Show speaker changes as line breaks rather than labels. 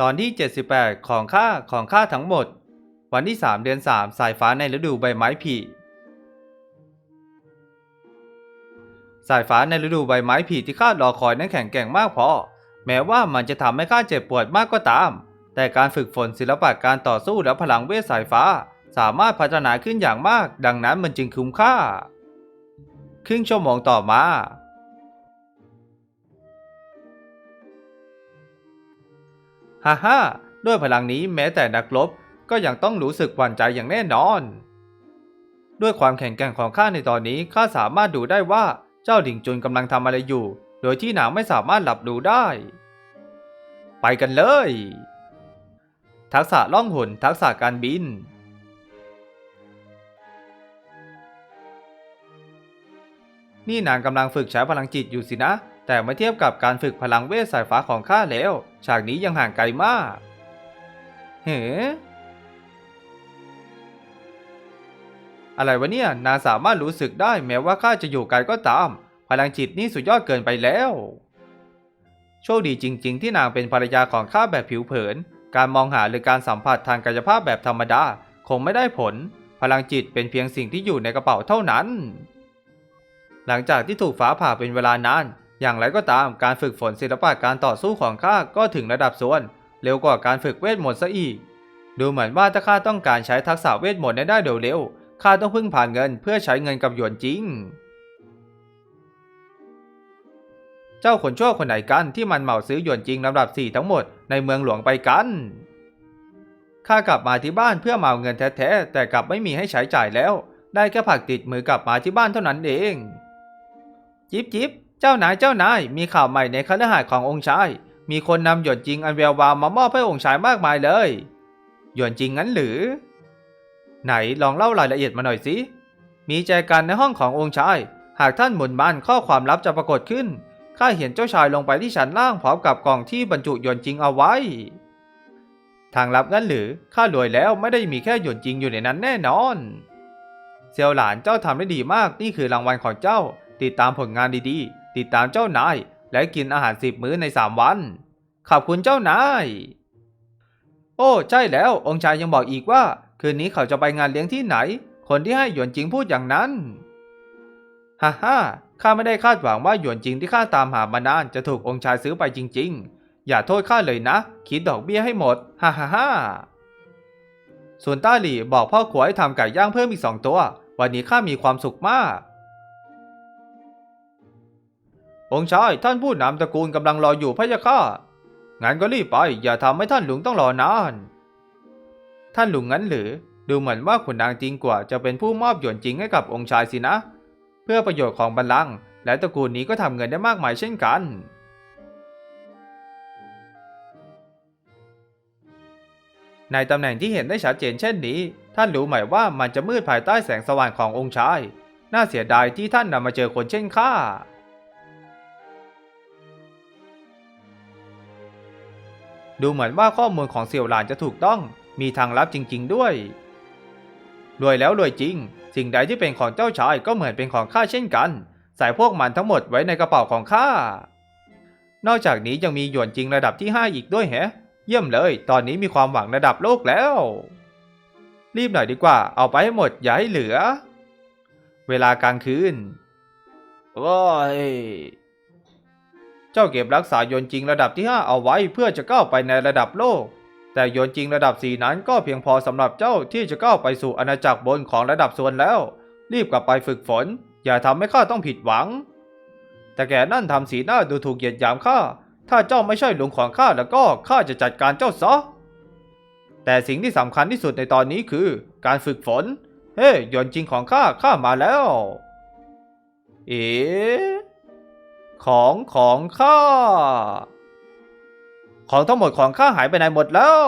ตอนที่ 78 ของค่าของค่าทั้งหมด วันที่ 3 เดือน 3 สายฟ้าในฤดูใบไม้ผลิสายฟ้าในฤดูใบไม้ผลิที่ข้ารอคอยนั้นแข็งแกร่งมากพอ แม้ว่ามันจะทำให้ข้าเจ็บปวดมากก็ตาม แต่การฝึกฝนศิลปะการต่อสู้และพลังเวทสายฟ้า สามารถพัฒนาขึ้นอย่างมาก ดังนั้นมันจึงคุ้มค่า ครึ่งชั่วโมงต่อมา ฮ่าฮ่าด้วยพลังนี้แม้แต่นักรบก็ยังต้องรู้สึกหวั่นใจอย่างแน่นอน ด้วยความแข็งแกร่งของข้าในตอนนี้ข้าสามารถดูได้ว่าเจ้าหลิงจุนกำลังทำอะไรอยู่ โดยที่นางไม่สามารถหลับรู้ได้ ไปกันเลย ทักษะล่องหนทักษะการบินนี่นางกำลังฝึกใช้พลังจิตอยู่สินะ แต่เมื่อเทียบกับการฝึกพลังเวทสายฟ้าของข้าแล้ว ฉากนี้ยังห่างไกลมาก เฮ้อะไรวะเนี่ยนางสามารถรู้สึกได้แม้ว่าข้าจะอยู่ไกลก็ตาม พลังจิตนี่สุดยอดเกินไปแล้ว โชคดีจริง ๆ ที่นางเป็นภรรยาของข้าแบบผิวเผิน การมองหาหรือการสัมผัสทางกายภาพแบบธรรมดา คงไม่ได้ผล พลังจิตเป็นเพียงสิ่งที่อยู่ในกระเป๋าเท่านั้น หลังจากที่ถูกฟ้าผ่าเป็นเวลานาน อย่างไรก็ตามการฝึกฝนศิลปะการต่อสู้ของข้าก็ถึงระดับส่วน เร็วกว่าการฝึกเวทมนต์ซะอีก ดูเหมือนว่าถ้าข้าต้องการใช้ทักษะเวทมนต์ได้เร็วๆข้าต้องพึ่งผ่านเงินเพื่อใช้เงินกับหยวนจริง เจ้าคนชั่วคนไหนกันที่มันเหมาซื้อหยวนจริงลำดับสี่ทั้งหมดในเมืองหลวงไปกันข้ากลับมาที่บ้านเพื่อมาเอาเงินแท้ๆแต่กลับไม่มีให้ใช้จ่ายแล้ว ได้แค่ผักติดมือกลับมาที่บ้านเท่านั้นเอง จิบจิบ เจ้านายเจ้านายมีข่าวใหม่ในคฤหาสน์ขององค์ชาย มีคนนำหยวนจริงอันแวววาวมามอบให้องค์ชายมากมายเลย หยวนจริงงั้นหรือ ไหนลองเล่ารายละเอียดมาหน่อยสิ มีแจกันในห้องขององค์ชาย หากท่านหมุนมันข้อความลับจะปรากฏขึ้น ข้าเห็นเจ้าชายลงไปที่ชั้นล่างพร้อมกับกล่องที่บรรจุหยวนจริงเอาไว้ ทางลับงั้นหรือ ข้ารวยแล้วไม่ได้มีแค่หยวนจริงอยู่ในนั้นแน่นอนเซียวหลานเจ้าทำได้ดีมากนี่คือรางวัลของเจ้า ติดตามผลงานดีๆ ติดตามเจ้านาย และกินอาหารสิบมื้อในสามวัน ขอบคุณเจ้านาย โอ้ใช่แล้ว องค์ชายยังบอกอีกว่า คืนนี้เขาจะไปงานเลี้ยงที่ไหน คนที่ให้หยวนจิงพูดอย่างนั้นฮ่าฮ่าข้าไม่ได้คาดหวังว่าหยวนจิงที่ข้าตามหามานานจะถูกองค์ชายซื้อไปจริง ๆ อย่าโทษข้าเลยนะ คิดดอกเบี้ยให้หมด ฮ่าฮ่าฮ่าส่วนต้าหลี่บอกพ่อขวให้ทำไก่ย่างเพิ่มอีกสองตัว วันนี้ข้ามีความสุขมาก องค์ชายท่านผู้นำตระกูลกำลังรออยู่พะยะค่ะงั้นก็รีบไป อย่าทำให้ท่านหลวงต้องรอนาน ท่านหลวงงั้นหรือ ดูเหมือนว่าขุนนางจริงกว่าจะเป็นผู้มอบหยวนจริงให้กับองค์ชายสินะ เพื่อประโยชน์ของบัลลังก์และตระกูลนี้ก็ทำเงินได้มากมายเช่นกัน ในตำแหน่งที่เห็นได้ชัดเจนเช่นนี้ ท่านรู้ไหมว่ามันจะมืดภายใต้แสงสว่างขององค์ชาย น่าเสียดายที่ท่านนำมาเจอคนเช่นข้า ดูเหมือนว่าข้อมูลของเสี่ยวหลานจะถูกต้อง มีทางลับจริง ๆ ด้วยรวยแล้วรวยจริง สิ่งใดที่เป็นของเจ้าชายก็เหมือนเป็นของข้าเช่นกัน ใส่พวกมันทั้งหมดไว้ในกระเป๋าของข้า นอกจากนี้ยังมีหยวนจริงระดับที่ 5 อีกด้วยแฮะ เยี่ยมเลย ตอนนี้มีความหวังระดับโลกแล้ว รีบหน่อยดีกว่า เอาไปให้หมดอย่าให้เหลือ เวลากลางคืน โอ้ย เจ้าเก็บรักษาโยนจริงระดับที่ 5 เอาไว้เพื่อจะก้าวไปในระดับโลก แต่โยนจริงระดับ 4 นั้นก็เพียงพอสำหรับเจ้าที่จะก้าวไปสู่อาณาจักรบนของระดับส่วนแล้ว รีบกลับไปฝึกฝน อย่าทำให้ข้าต้องผิดหวัง แต่แกนั่นทำสีหน้าดูถูกเหยียดหยามข้า ถ้าเจ้าไม่ใช่หลุงของข้าแล้วก็ข้าจะจัดการเจ้าซะแต่สิ่งที่สำคัญที่สุดในตอนนี้คือ การฝึกฝน เฮ้ยโยนจริงของข้าข้ามาแล้ว เอ๋ ของของข้า ของทั้งหมดของข้าหายไปไหนหมดแล้ว